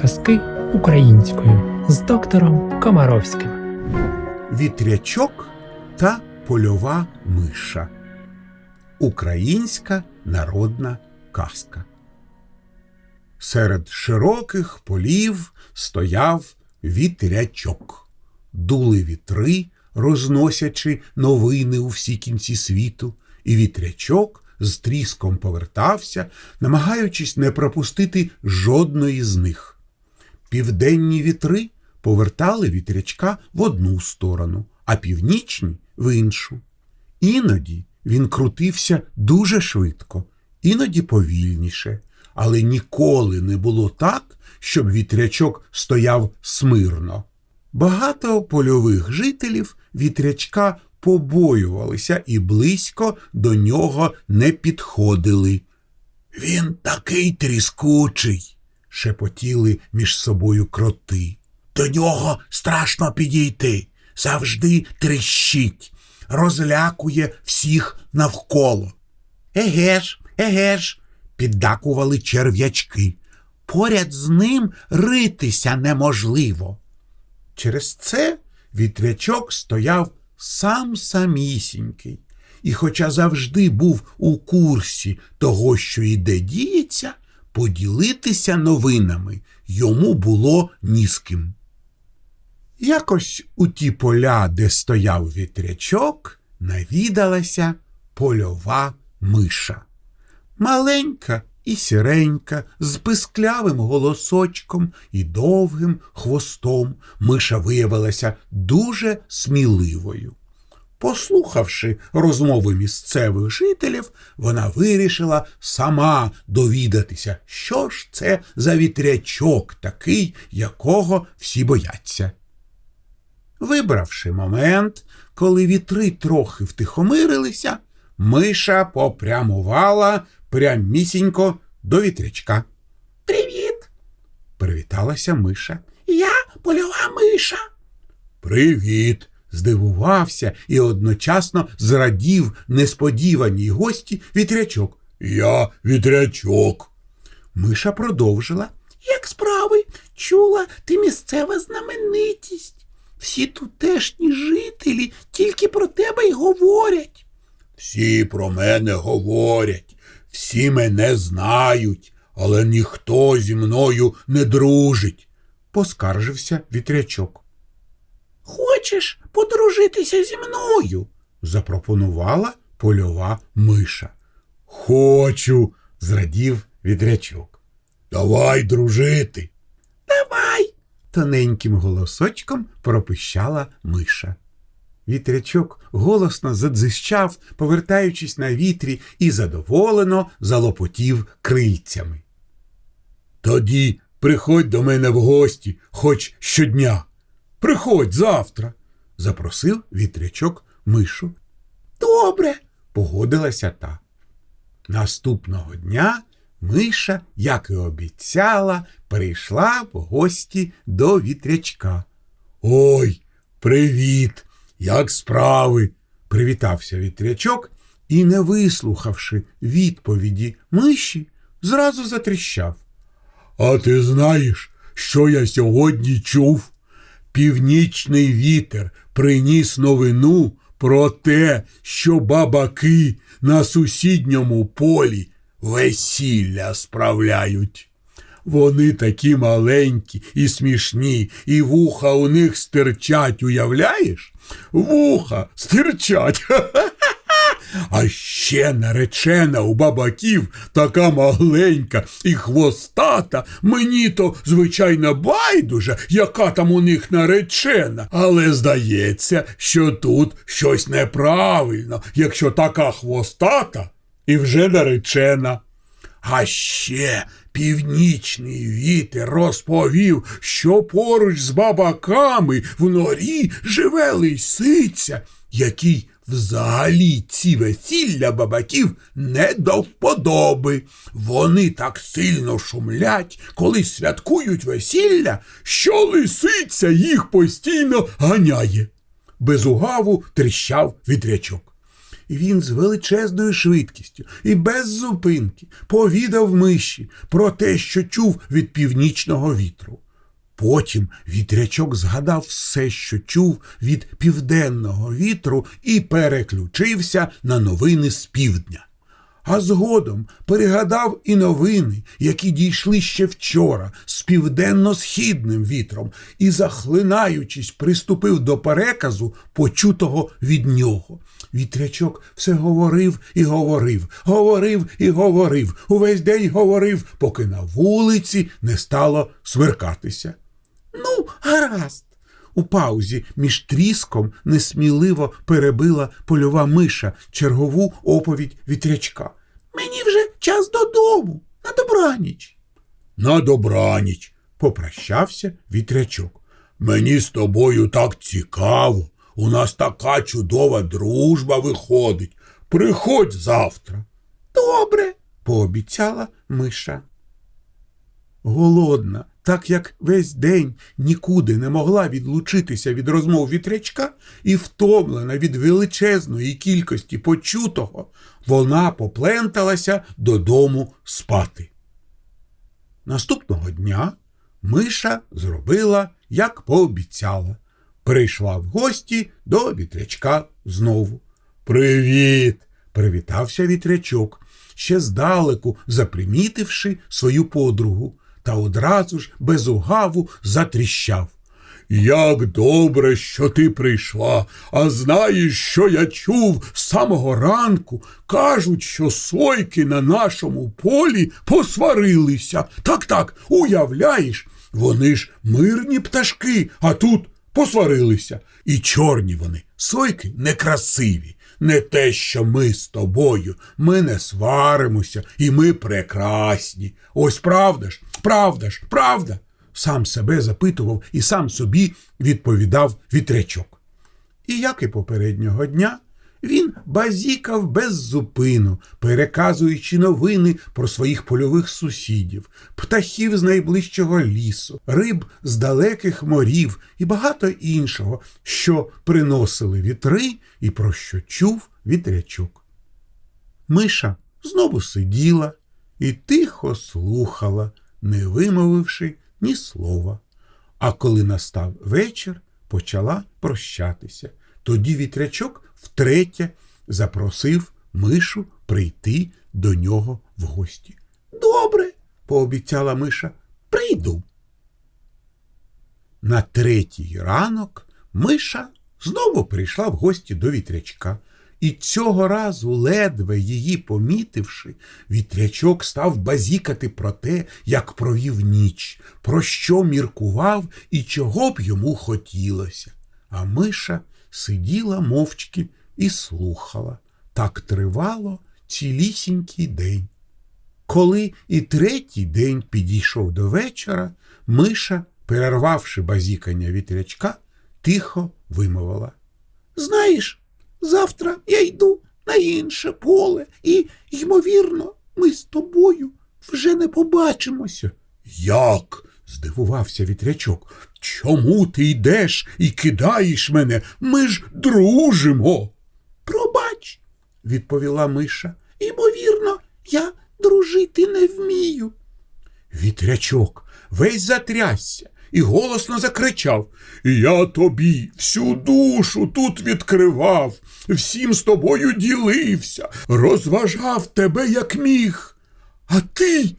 Казки українською з доктором Комаровським. Вітрячок та польова миша. Українська народна казка. Серед широких полів стояв вітрячок. Дули вітри, розносячи новини у всі кінці світу, і вітрячок з тріском повертався, намагаючись не пропустити жодної з них. Південні вітри повертали вітрячка в одну сторону, а північні в іншу. Іноді він крутився дуже швидко, іноді повільніше, але ніколи не було так, щоб вітрячок стояв смирно. Багато польових жителів вітрячка побоювалися і близько до нього не підходили. Він такий тріскучий, шепотіли між собою кроти. До нього страшно підійти, завжди тріщить, розлякує всіх навколо. Еге ж, еге ж, піддакували черв'ячки. Поряд з ним ритися неможливо. Через це вітрячок стояв сам самісінький, і, хоча завжди був у курсі того, що іде діється, поділитися новинами йому було ні з ким. Якось у ті поля, де стояв вітрячок, навідалася польова миша. Маленька і сіренька, з писклявим голосочком і довгим хвостом, миша виявилася дуже сміливою. Послухавши розмови місцевих жителів, вона вирішила сама довідатися, що ж це за вітрячок такий, якого всі бояться. Вибравши момент, коли вітри трохи втихомирилися, миша попрямувала прямісінько до вітрячка. Привіт! привіталася миша. Я польова миша. Привіт! здивувався і одночасно зрадів несподіваній гості вітрячок. Я вітрячок. Миша продовжила. Як справи? Чула, ти місцева знаменитість. Всі тутешні жителі тільки про тебе й говорять. Всі про мене говорять, всі мене знають, але ніхто зі мною не дружить, поскаржився вітрячок. Хочеш подружитися зі мною? запропонувала польова миша. Хочу, зрадів вітрячок. Давай дружити. Давай. тоненьким голосочком пропищала миша. Вітрячок голосно задзищав, повертаючись на вітрі, і задоволено залопотів крильцями. Тоді приходь до мене в гості хоч щодня. Приходь завтра, запросив вітрячок мишу. Добре, погодилася та. Наступного дня миша, як і обіцяла, прийшла в гості до вітрячка. Ой, привіт! Як справи? привітався вітрячок і, не вислухавши відповіді миші, зразу затріщав. А ти знаєш, що я сьогодні чув? Північний вітер приніс новину про те, що бабаки на сусідньому полі весілля справляють. Вони такі маленькі і смішні, і вуха у них стирчать, уявляєш? Вуха стирчать. А ще наречена у бабаків така маленька і хвостата. Мені то, звичайно, байдуже, яка там у них наречена. Але здається, що тут щось неправильно, якщо така хвостата і вже наречена. А ще північний вітер розповів, що поруч з бабаками в норі живе лисиця, який взагалі ці весілля бабаків не до вподоби. Вони так сильно шумлять, коли святкують весілля, що лисиця їх постійно ганяє. Без угаву тріщав вітрячок. Він з величезною швидкістю і без зупинки повідав миші про те, що чув від північного вітру. Потім вітрячок згадав все, що чув від південного вітру, і переключився на новини з півдня. А згодом перегадав і новини, які дійшли ще вчора з південно-східним вітром, і, захлинаючись, приступив до переказу, почутого від нього. Вітрячок все говорив і говорив, говорив і говорив, увесь день говорив, поки на вулиці не стало сверкатися. Ну, гаразд. У паузі між тріском несміливо перебила польова миша чергову оповідь вітрячка. Мені вже час додому, на добраніч. На добраніч, попрощався вітрячок. Мені з тобою так цікаво. У нас така чудова дружба виходить. Приходь завтра. Добре, пообіцяла миша голодна, так як весь день нікуди не могла відлучитися від розмов вітрячка, і втомлена від величезної кількості почутого, вона попленталася додому спати. Наступного дня миша зробила, як пообіцяла. Прийшла в гості до вітрячка знову. Привіт! привітався вітрячок, ще здалеку запримітивши свою подругу, та одразу ж без угаву затріщав. Як добре, що ти прийшла, а знаєш, що я чув з самого ранку. Кажуть, що сойки на нашому полі посварилися. Так, так, уявляєш, вони ж мирні пташки, а тут посварилися. І чорні вони, сойки некрасиві. Не те, що ми з тобою, ми не сваримося, і ми прекрасні. Ось правда ж, правда ж, правда. Сам себе запитував і сам собі відповідав вітрячок. І як і попереднього дня, він базікав без зупину, переказуючи новини про своїх польових сусідів, птахів з найближчого лісу, риб з далеких морів і багато іншого, що приносили вітри і про що чув вітрячок. Миша знову сиділа і тихо слухала, не вимовивши ні слова. А коли настав вечір, почала прощатися. Тоді вітрячок втретє запросив мишу прийти до нього в гості. Добре, пообіцяла миша, прийду. На третій ранок миша знову прийшла в гості до вітрячка. І цього разу, ледве її помітивши, вітрячок став базікати про те, як провів ніч, про що міркував і чого б йому хотілося. А миша сиділа мовчки і слухала. Так тривало цілісінький день. Коли і третій день підійшов до вечора, миша, перервавши базікання вітрячка, тихо вимовила. Знаєш, завтра я йду на інше поле, і, ймовірно, ми з тобою вже не побачимося. Як? здивувався вітрячок. Чому ти йдеш і кидаєш мене? Ми ж дружимо. Пробач, відповіла миша. Ймовірно, я дружити не вмію. Вітрячок весь затрясся і голосно закричав Я тобі всю душу тут відкривав, всім з тобою ділився, розважав тебе, як міг. А ти,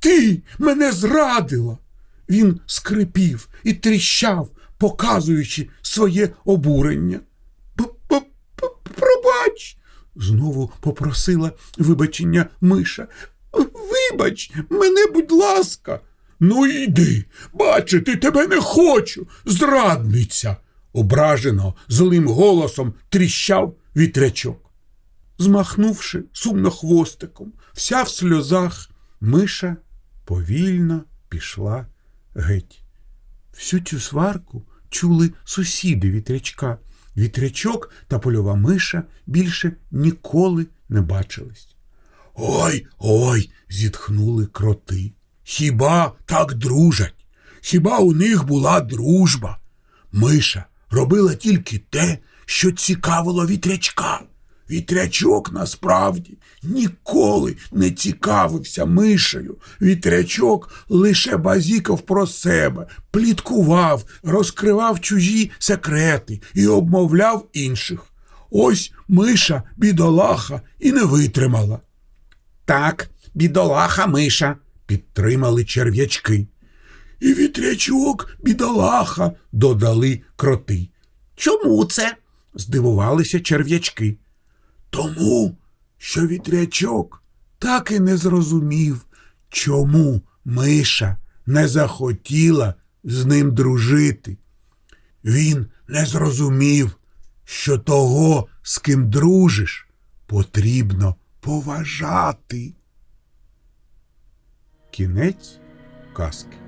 ти мене зрадила. Він скрипів і тріщав, показуючи своє обурення. Пробач, знову попросила вибачення миша. Вибач мене, будь ласка. Ну йди, бачити тебе не хочу, зрадниця, ображено злим голосом тріщав вітрячок. Змахнувши сумно хвостиком, вся в сльозах, миша повільно пішла геть. Всю цю сварку чули сусіди вітрячка. Вітрячок та польова миша більше ніколи не бачились. Ой, ой, зітхнули кроти. Хіба так дружать? Хіба у них була дружба? Миша робила тільки те, що цікавило вітрячка. Вітрячок насправді ніколи не цікавився мишею. Вітрячок лише базікав про себе, пліткував, розкривав чужі секрети і обмовляв інших. Ось миша, бідолаха, і не витримала. Так, бідолаха миша, підтримали черв'ячки. І вітрячок, бідолаха, додали кроти. Чому це? здивувалися черв'ячки. Тому, що вітрячок так і не зрозумів, чому миша не захотіла з ним дружити. Він не зрозумів, що того, з ким дружиш, потрібно поважати. Кінець казки.